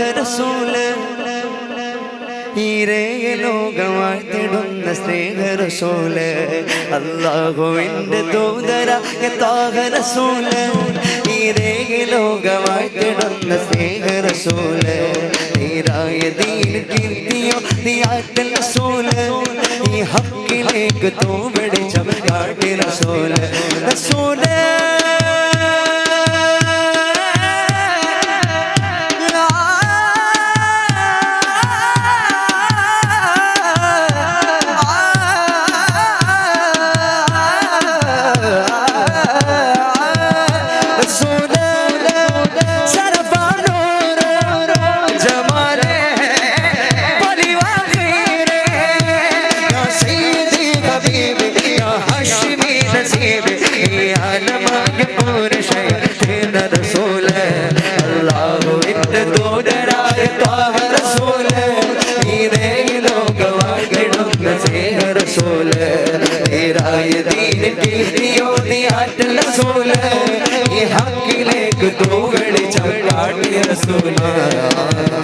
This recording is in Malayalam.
റസൂൽ. ഈരേയ ലോകമാഴ്ത്തിടുന്ന സ്നേഹരസൂൽ അള്ളാഹുവിന്റെ ദൂതര താഹരസൂൽ ഈരേയ ലോകമാഴ്ത്തിടുന്ന സ്നേഹരസൂൽ നീരായ ദീൻ കീർത്തിയോ നീയാറ്റൽ റസൂൽ. ഹക്കിലേക്ക് തൂ പിടിച്ച കാട്ടി റസൂൽ. റസൂൽ ഹക്കിലേക്ക് തൂകളി ചവിടാട്ടിയ റസൂല